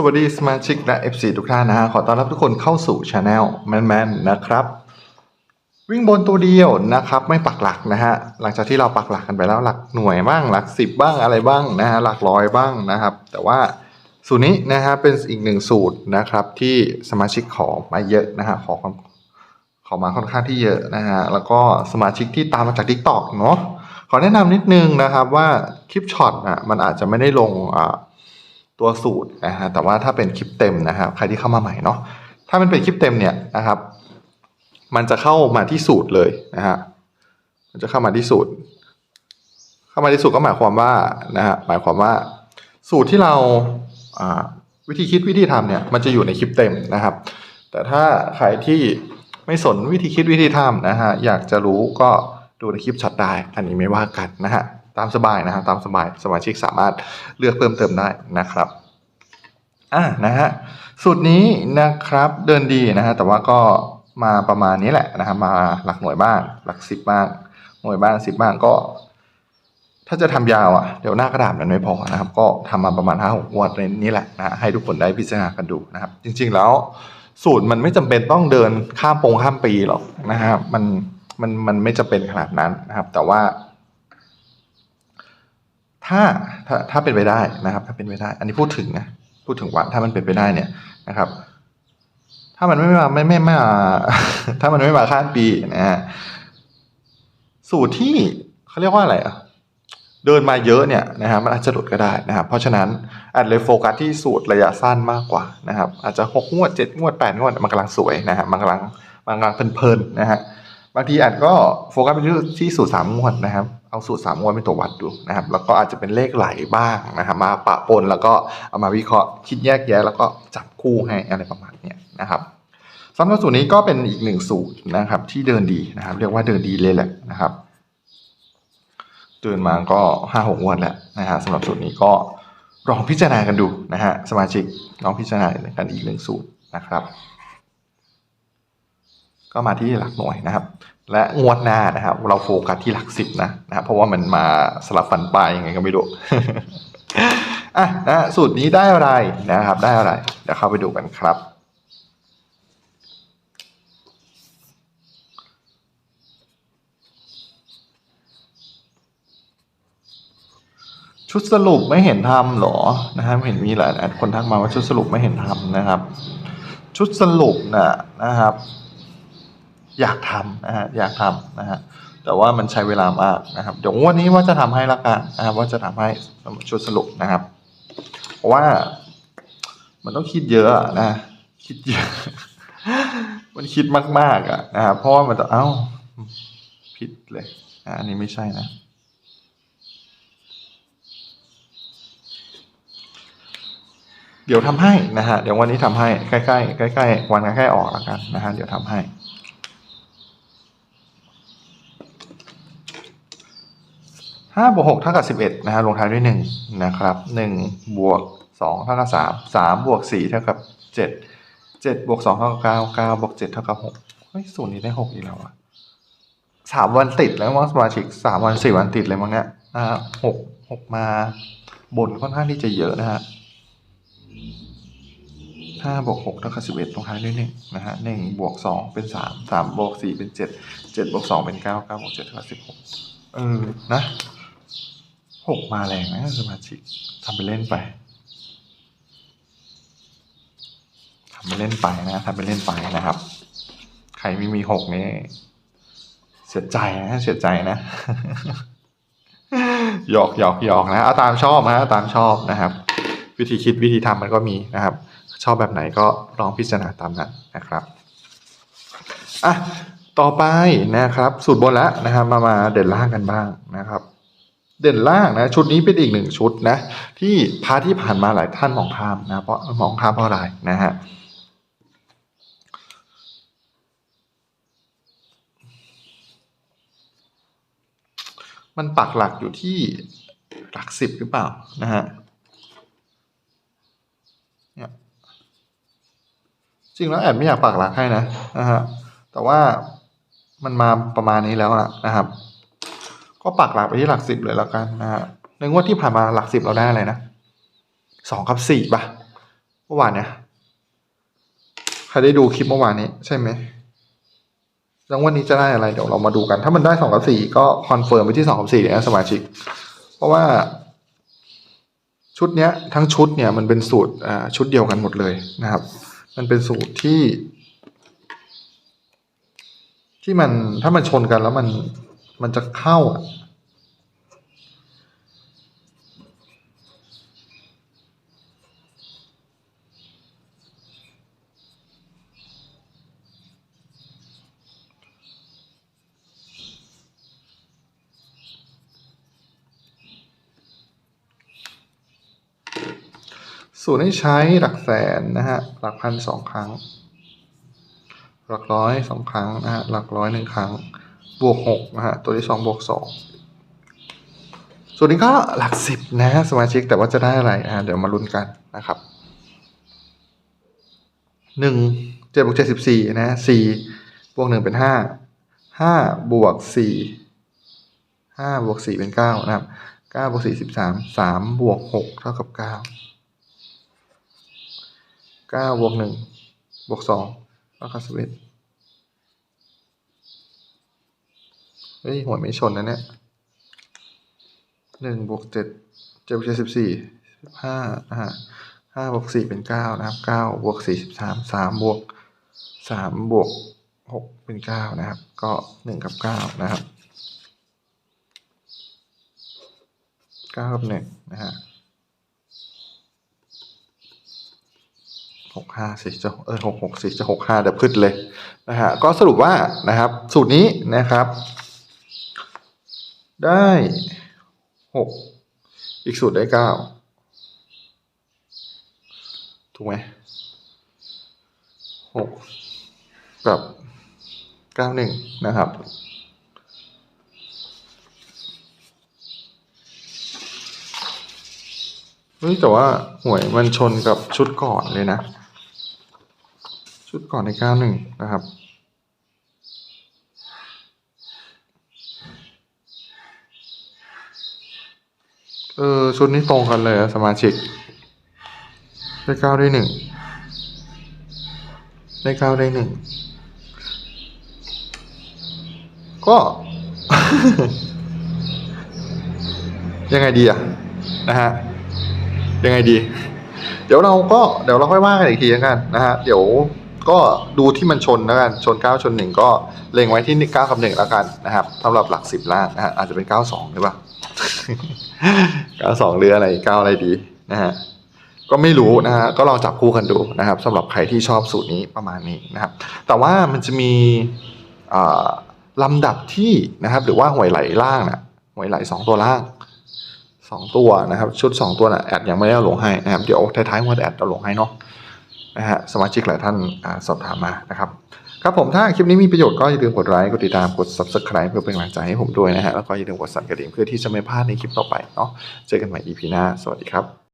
สวัสดีสมาชิกและ FC ทุกท่านนะฮะขอต้อนรับทุกคนเข้าสู่ช anel แมนๆนะครับ วิ่งบนตัวเดียวนะครับ ไม่ปักหลักนะฮะหลังจากที่เราปักหลักกันไปแล้วหลักหน่วยบ้างหลักสิบบ้างอะไรบ้างนะฮะหลักร้อยบ้างนะครับ แต่ว่าสูตรนี้นะฮะเป็นอีกหนึ่งสูตรนะครับ ที่สมาชิกขอมาเยอะนะฮะขอความขอมาค่อนข้างที่เยอะนะฮะแล้วก็สมาชิกที่ตามมาจาก Tik t o อกเนาะขอแนะนำนิดนึงนะครับว่าคลิปช็อตอะมันอาจจะไม่ได้ลงอ่า ตัวสูตรนะฮะแต่ว่าถ้าเป็นคลิปเต็มนะครับใครที่เข้ามาใหม่เนาะถ้ามันเป็นคลิปเต็มเนี่ยนะครับ มันจะเข้ามาที่สูตรเลยนะฮะมันจะเข้ามาที่สูตร เข้ามาที่สูตรก็หมายความว่านะฮะหมายความว่า สูตรที่เราวิธีคิดวิธีทำเนี่ยมันจะอยู่ในคลิปเต็มนะครับ แต่ถ้าใครที่ไม่สนวิธีคิดวิธีทำนะฮะอยากจะรู้ก็ดูในคลิปช็อตได้อันนี้ไม่ว่ากันนะฮะ ตามสบายนะฮะตามสบายสมาชิกสามารถเลือกเพิ่มเติมได้นะครับอะนะฮะสูตรนี้นะครับเดินดีนะฮะแต่ว่าก็มาประมาณนี้แหละนะครับมาหลักหน่วยบ้าง หลักสิบบ้าง หน่วยบ้างสิบบ้างก็ ถ้าจะทำยาวอะเดี๋ยวหน้ากระดาษมันไม่พอนะครับ ก็ทำมาประมาณห้าหกงวดในนี้แหละนะให้ทุกคนได้พิจารณากันดูนะครับ จริง ๆ แล้วสูตรมันไม่จำเป็นต้องเดินข้ามปงข้ามปีหรอกนะครับมันมันมันไม่จำเป็นขนาดนั้นนะครับ แต่ว่า ถ้าถ้าถ้าเป็นไปได้นะครับ ถ้าเป็นไปได้ อันนี้พูดถึงนะพูดถึงว่าถ้ามันเป็นไปได้เนี่ยนะครับ ถ้ามันไม่มาไม่ไม่มาถ้ามันไม่มาข้ามปีนะฮะสูตรที่เขาเรียกว่าอะไรอะเดินมาเยอะเนี่ยนะฮะมันอาจจะหลุดก็ได้นะครับ เพราะฉะนั้นอาจเลยโฟกัสที่สูตรระยะสั้นมากกว่านะครับ อาจจะหกงวดเจ็ดงวดแปดงวดมันกำลังสวยนะฮะมันกำลังมันกำลังเพลินๆนะฮะบางทีอาจก็โฟกัสไปที่สูตรสามงวดนะครับ เอาสูตรสามงวดเป็นตัววัดดูนะครับ แล้วก็อาจจะเป็นเลขไหลบ้างนะครับมาปะปนแล้วก็เอามาวิเคราะห์คิดแยกแยะ แล้วก็จับคู่ให้อะไรประมาณนี้นะครับสำหรับสูตรนี้ก็เป็นอีกหนึ่งสูตรนะครับ ที่เดินดีนะครับ เรียกว่าเดินดีเลยแหละนะครับเดินมาก็ห้าหกวันแล้วนะฮะสำหรับสูตรนี้ก็ลองพิจารณากันดูนะฮะสมาชิกลองพิจารณากันอีกหนึ่งสูตรนะครับ ก็มาที่หลักหน่วยนะครับ และงวดหน้านะครับ เราโฟกัสที่หลักสิบนะนะครับเพราะว่ามันมาสลับฟันปลายยังไงก็ไม่รู้อะนะสูตรนี้ได้อะไรนะครับ ได้อะไร เดี๋ยวเข้าไปดูกันครับชุดสรุปไม่เห็นทำหรอนะฮะไม่เห็นมีหลายคนทักมาว่าชุดสรุปไม่เห็นทำนะครับ ชุดสรุปนะนะครับ อยากทำนะฮะอยากทำนะฮะแต่ว่ามันใช้เวลามากนะครับเดี๋ยววันนี้ว่าจะทำให้ละกันนะครับว่าจะทำให้ชุดสรุปนะครับ เพราะว่ามันต้องคิดเยอะนะ คิดเยอะ มันคิดมากๆอะนะครับเพราะว่ามันต้องเอ้าผิดเลยอะอันนี้ไม่ใช่นะเดี๋ยวทำให้นะฮะ เดี๋ยววันนี้ทำให้ใกล้ๆใกล้ๆวันใกล้ๆออกแล้วกันนะฮะ เดี๋ยวทำให้ ห้าบวกหกเท่ากับสิบเอ็ดนะฮะลงท้ายด้วยหนึ่งนะครับหนึ่งบวกสองเท่ากับสามสามบวกสี่เท่ากับเจ็ดเจ็ดบวกสองเท่ากับเก้าเก้าบวกเจ็ดเท่ากับหกเฮ้ยสูตรนี้ได้หกอีกแล้วอะสามวันติดแล้วมั้งสมาชิกสามวันสี่วันติดเลยมั้งเนี่ยนะฮะหกหกมาบนค่อนข้างที่จะเยอะนะฮะห้าบวกหกเท่ากับสิบเอ็ดตรงท้ายด้วยหนึ่งนะฮะหนึ่งบวกสองเป็นสามสามบวกสี่เป็นเจ็ดเจ็ดบวกสองเป็นเก้าเก้าบวกเจ็ดเท่ากับสิบหกเออนะ หกมาแรงนะสมาชิกทำไปเล่นไปทำไปเล่นไปนะทำไปเล่นไปนะครับ ใครไม่มีหกนี่เสียใจนะเสียใจนะหยอกหยอกหยอกนะเอาตามชอบนะเอาตามชอบนะครับ วิธีคิดวิธีทำมันก็มีนะครับ ชอบแบบไหนก็ลองพิจารณาตามนั้นนะครับอะต่อไปนะครับ สูตรบนแล้วนะครับ มามาเด่นล่างกันบ้างนะครับ เด่นล่างนะชุดนี้เป็นอีกหนึ่งชุดนะที่พาร์ทที่ผ่านมาหลายท่านมองข้ามนะเพราะมองข้ามเพราะอะไรนะฮะมันปักหลักอยู่ที่หลักสิบหรือเปล่านะฮะจริงแล้วแอดไม่อยากปักหลักให้นะนะฮะแต่ว่ามันมาประมาณนี้แล้วอะนะครับ ก็ปักหลักไปที่หลักสิบเลยแล้วกันนะฮะในงวดที่ผ่านมาหลักสิบเราได้อะไรนะสองกับสี่ป่ะเมื่อวานเนี่ยใครได้ดูคลิปเมื่อวานนี้ใช่ไหมแล้ววันนี้จะได้อะไรเดี๋ยวเรามาดูกัน ถ้ามันได้สองกับสี่ก็คอนเฟิร์มไปที่สองกับสี่เลยนะสมาชิก เพราะว่า ชุดเนี้ยทั้งชุดเนี่ยมันเป็นสูตรอ่าชุดเดียวกันหมดเลยนะครับ มันเป็นสูตรที่ ที่มันถ้ามันชนกันแล้วมัน มันจะเข้าอะสูตรให้ใช้หลักแสนนะฮะ หลักพันสองครั้ง หลักร้อยสองครั้งนะฮะ หลักร้อยหนึ่งครั้ง บวกหกนะฮะตัวที่สองบวกสองส่วนนี้ก็หลักสิบนะสมาชิกแต่ว่าจะได้อะไรนะฮเดี๋ยวมาลุ้นกันนะครับหนึ่งเจ็ดบวกเจ็ดสิบสี่นะสี่บวกหนึ่งเป็นห้าห้าบวกสี่ห้าบวกสี่เป็นเก้านะครับเก้าบวกสี่สิบสามสามบวกหกเท่ากับเก้าเก้าบวกหนึ่งบวก2เท่ากับ11 เฮ้ยหัวยไม่ชนนะเนี่ยหนึ่งบวกเจ็ดเจ็ดบวกเจ็ดสิบสี่สิบห้านะฮะห้าบวกสี่เป็นเก้านะครับเก้าบวกสี่สิบสามสามบวกสามบวกหกเป็นเก้านะครับ ก็หนึ่งกับเก้านะครับเก้ากับหนึ่งนะฮะหกห้าสิจะเออหกหกสิจะหกห้าเดี๋ยวพึ่เลยนะฮะก็สรุปว่านะครับ สูตรนี้นะครับ ได้หกอีกสูตรได้เก้าถูกไหมหกกับเก้าหนึ่งนะครับเฮ้ยแต่ว่าหวยมันชนกับชุดก่อนเลยนะ ชุดก่อนในเก้าหนึ่งนะครับ เออ ชุดนี้ตรงกันเลยอะสมาชิก ได้เก้าได้หนึ่ง ได้เก้าได้หนึ่ง ก็ ยังไงดีอะนะฮะ ยังไงดี เดี๋ยวเราก็เดี๋ยวเราค่อยว่ากันอีกทีล้วกันนะฮะ เดี๋ยว ก็ดูที่มันชนแล้วกันชนเก้าชนหนึ่งก็เล็งไว้ที่เก้ากับหนึ่งแล้วกันนะครับสำหรับหลักสิบล่างนะฮะอาจจะเป็นเก้าสองหรือเปล่าเก้าสองหรืออะไรเก้าอะไรดีนะฮะก็ไม่รู้นะฮะก็ลองจับคู่กันดูนะครับสำหรับใครที่ชอบสูตรนี้ประมาณนี้นะครับ แต่ว่ามันจะมีลำดับที่นะครับ หรือว่าหวยไหลล่างนะหวยไหลสองตัวล่างสองตัวนะครับ ชุดสองตัวน่ะแอดยังไม่ได้เอาลงให้นะครับเดี๋ยวท้ายๆวันแอดเอาลงให้เนาะ นะฮะสมาชิกหลายท่านอสอบถามมานะครับครับผมถ้าคลิปนี้มีประโยชน์ก็อย่าลืมกดไลค์กดติดตามกด subscribe เพื่อเป็นกำลังใจให้ผมด้วยนะฮะแล้วก็อย่าลืมกดสั่นกระดิ่งเพื่อที่จะไม่พลาดในคลิปต่อไปเนาะเจอกันใหม่ EP หน้า สวัสดีครับ